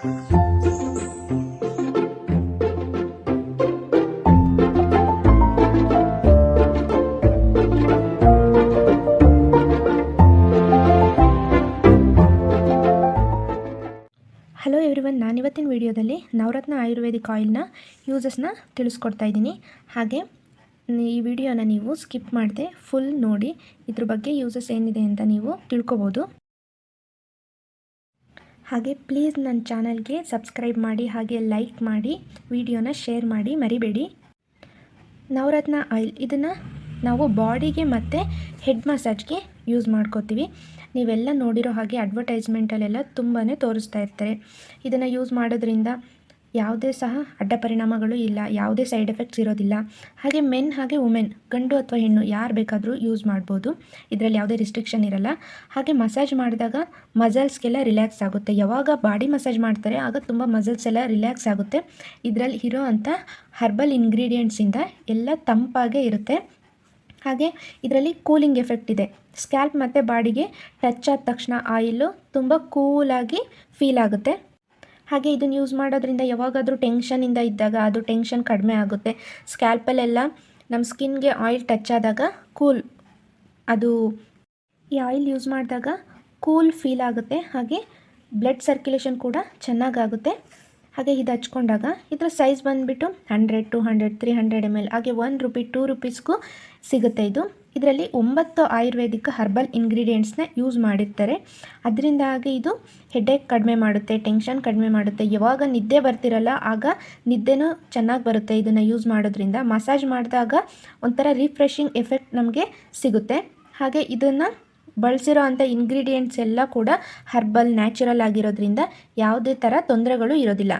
Hello everyone ನಾನಿವತ್ತಿನ ವಿಡಿಯೋದಲ್ಲಿ ನವರತ್ನ ಆಯುರ್ವೇದಿಕ್ ಆಯಿಲ್ನ ಯೂಸಸ್ನ ತಿಳಿಸ್ಕೊಡ್ತಾ ಇದ್ದೀನಿ. ಹಾಗೆ, ಈ ವಿಡಿಯೋನ ನೀವು ಸ್ಕಿಪ್ ಮಾಡದೆ ಫುಲ್ ನೋಡಿ ಇದ್ರ ಬಗ್ಗೆ ಯೂಸಸ್ ಏನಿದೆ ಅಂತ ನೀವು ತಿಳ್ಕೊಬೋದು. ಹಾಗೆ ಪ್ಲೀಸ್ ನನ್ನ ಚಾನಲ್ಗೆ ಸಬ್ಸ್ಕ್ರೈಬ್ ಮಾಡಿ, ಹಾಗೆ ಲೈಕ್ ಮಾಡಿ ವಿಡಿಯೋನ ಶೇರ್ ಮಾಡಿ ಮರಿಬೇಡಿ. ನವರತ್ನ ಆಯಿಲ್ ಇದನ್ನು ನಾವು ಬಾಡಿಗೆ ಮತ್ತು ಹೆಡ್ ಮಸಾಜ್ಗೆ ಯೂಸ್ ಮಾಡ್ಕೋತೀವಿ. ನೀವೆಲ್ಲ ನೋಡಿರೋ ಹಾಗೆ ಅಡ್ವರ್ಟೈಸ್ಮೆಂಟಲ್ಲೆಲ್ಲ ತುಂಬಾ ತೋರಿಸ್ತಾ ಇರ್ತಾರೆ. ಇದನ್ನು ಯೂಸ್ ಮಾಡೋದ್ರಿಂದ ಯಾವುದೇ ಸಹ ಅಡ್ಡ ಪರಿಣಾಮಗಳು ಇಲ್ಲ, ಯಾವುದೇ ಸೈಡ್ ಎಫೆಕ್ಟ್ಸ್ ಇರೋದಿಲ್ಲ. ಹಾಗೆ ಮೆನ್ ಹಾಗೆ ವುಮೆನ್, ಗಂಡು ಅಥವಾ ಹೆಣ್ಣು ಯಾರು ಬೇಕಾದರೂ ಯೂಸ್ ಮಾಡ್ಬೋದು. ಇದರಲ್ಲಿ ಯಾವುದೇ ರಿಸ್ಟ್ರಿಕ್ಷನ್ ಇರಲ್ಲ. ಹಾಗೆ ಮಸಾಜ್ ಮಾಡಿದಾಗ ಮಸಲ್ಸ್ಗೆಲ್ಲ ರಿಲ್ಯಾಕ್ಸ್ ಆಗುತ್ತೆ. ಯಾವಾಗ ಬಾಡಿ ಮಸಾಜ್ ಮಾಡ್ತಾರೆ, ಆಗ ತುಂಬ ಮಸಲ್ಸ್ ಎಲ್ಲ ರಿಲ್ಯಾಕ್ಸ್ ಆಗುತ್ತೆ. ಇದರಲ್ಲಿ ಇರೋ ಅಂಥ ಹರ್ಬಲ್ ಇಂಗ್ರೀಡಿಯೆಂಟ್ಸಿಂದ ಎಲ್ಲ ತಂಪಾಗೇ ಇರುತ್ತೆ. ಹಾಗೆ ಇದರಲ್ಲಿ ಕೂಲಿಂಗ್ ಎಫೆಕ್ಟ್ ಇದೆ. ಸ್ಕ್ಯಾಲ್ಪ್ ಮತ್ತು ಬಾಡಿಗೆ ಟಚ್ ಆದ ತಕ್ಷಣ ಆಯಿಲು ತುಂಬ ಕೂಲಾಗಿ ಫೀಲ್ ಆಗುತ್ತೆ. ಹಾಗೆ ಇದನ್ನು ಯೂಸ್ ಮಾಡೋದ್ರಿಂದ ಯಾವಾಗಾದರೂ ಟೆನ್ಷನಿಂದ ಇದ್ದಾಗ ಅದು ಟೆನ್ಷನ್ ಕಡಿಮೆ ಆಗುತ್ತೆ. ಸ್ಕ್ಯಾಲ್ಪಲ್ಲೆಲ್ಲ ನಮ್ಮ ಸ್ಕಿನ್ಗೆ ಆಯಿಲ್ ಟಚ್ ಆದಾಗ ಕೂಲ್ ಅದು ಈ ಆಯಿಲ್ ಯೂಸ್ ಮಾಡಿದಾಗ ಕೂಲ್ ಫೀಲ್ ಆಗುತ್ತೆ. ಹಾಗೆ ಬ್ಲಡ್ ಸರ್ಕ್ಯುಲೇಷನ್ ಕೂಡ ಚೆನ್ನಾಗಾಗುತ್ತೆ ಹಾಗೆ ಇದು ಹಚ್ಕೊಂಡಾಗ ಇದರ ಸೈಜ್ ಬಂದುಬಿಟ್ಟು hundred two hundred three hundred M L ಹಾಗೆ ಒನ್ ರುಪಿ ಟೂ ರುಪೀಸ್ಗೂ ಸಿಗುತ್ತೆ ಇದು. ಇದರಲ್ಲಿ ಒಂಬತ್ತು ಆಯುರ್ವೇದಿಕ್ ಹರ್ಬಲ್ ಇಂಗ್ರೀಡಿಯೆಂಟ್ಸ್ನ ಯೂಸ್ ಮಾಡಿರ್ತಾರೆ. ಅದರಿಂದಾಗಿ ಇದು ಹೆಡ್ಡೇಕ್ ಕಡಿಮೆ ಮಾಡುತ್ತೆ ಟೆನ್ಷನ್ ಕಡಿಮೆ ಮಾಡುತ್ತೆ. ಯಾವಾಗ ನಿದ್ದೆ ಬರ್ತಿರಲ್ಲ, ಆಗ ನಿದ್ದೆನೂ ಚೆನ್ನಾಗಿ ಬರುತ್ತೆ ಇದನ್ನು ಯೂಸ್ ಮಾಡೋದ್ರಿಂದ. ಮಸಾಜ್ ಮಾಡಿದಾಗ ಒಂಥರ ರಿಫ್ರೆಶಿಂಗ್ ಎಫೆಕ್ಟ್ ನಮಗೆ ಸಿಗುತ್ತೆ. ಹಾಗೆ ಇದನ್ನು ಬಳಸಿರೋ ಅಂಥ ಇಂಗ್ರೀಡಿಯೆಂಟ್ಸ್ ಎಲ್ಲ ಕೂಡ ಹರ್ಬಲ್ ನ್ಯಾಚುರಲ್ ಆಗಿರೋದ್ರಿಂದ ಯಾವುದೇ ಥರ ತೊಂದರೆಗಳು ಇರೋದಿಲ್ಲ.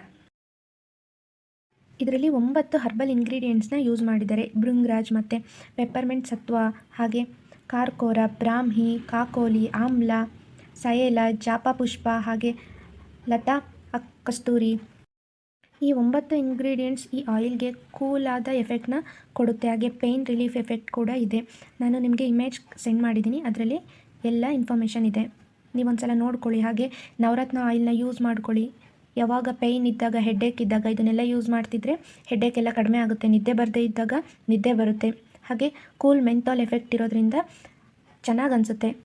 ಇದರಲ್ಲಿ ಒಂಬತ್ತು ಹರ್ಬಲ್ ಇಂಗ್ರೀಡಿಯೆಂಟ್ಸ್ನ ಯೂಸ್ ಮಾಡಿದ್ದಾರೆ. ಬೃಂಗ್ರಾಜ್ ಮತ್ತು ಪೆಪ್ಪರ್ಮೆಂಟ್ ಸತ್ವ, ಹಾಗೆ ಕಾರ್ಕೋರ ಬ್ರಾಹ್ಮಿ, ಕಾಕೋಲಿ, ಆಮ್ಲ, ಸಯೇಲ ಜಾಪ ಪುಷ್ಪ ಹಾಗೆ ಲತಾ, ಕಸ್ತೂರಿ ಈ ಒಂಬತ್ತು ಇಂಗ್ರೀಡಿಯೆಂಟ್ಸ್ ಈ ಆಯಿಲ್ಗೆ ಕೂಲಾದ ಎಫೆಕ್ಟ್ನ ಕೊಡುತ್ತೆ. ಹಾಗೆ ಪೇಯ್ನ್ ರಿಲೀಫ್ ಎಫೆಕ್ಟ್ ಕೂಡ ಇದೆ. ನಾನು ನಿಮಗೆ ಇಮೇಜ್ ಸೆಂಡ್ ಮಾಡಿದ್ದೀನಿ ಅದರಲ್ಲಿ ಎಲ್ಲ ಇನ್ಫಾರ್ಮೇಷನ್ ಇದೆ. ನೀವೊಂದು ಸಲ ನೋಡ್ಕೊಳ್ಳಿ. ಹಾಗೆ ನವರತ್ನ ಆಯಿಲ್ನ ಯೂಸ್ ಮಾಡ್ಕೊಳ್ಳಿ. ಯಾವಾಗ ಪೇಯ್ನ್ ಇದ್ದಾಗ ಹೆಡ್ಡೇಕ್ ಇದ್ದಾಗ, ಇದನ್ನೆಲ್ಲ ಯೂಸ್ ಮಾಡ್ತಿದ್ರೆ ಹೆಡ್ಡೇಕ್ ಎಲ್ಲ ಕಡಿಮೆ ಆಗುತ್ತೆ. ನಿದ್ದೆ ಬರದೇ ಇದ್ದಾಗ ನಿದ್ದೆ ಬರುತ್ತೆ. ಹಾಗೆ ಕೂಲ್ ಮೆಂಥಾಲ್ ಎಫೆಕ್ಟ್ ಇರೋದ್ರಿಂದ ಚೆನ್ನಾಗಿ ಅನಿಸುತ್ತೆ.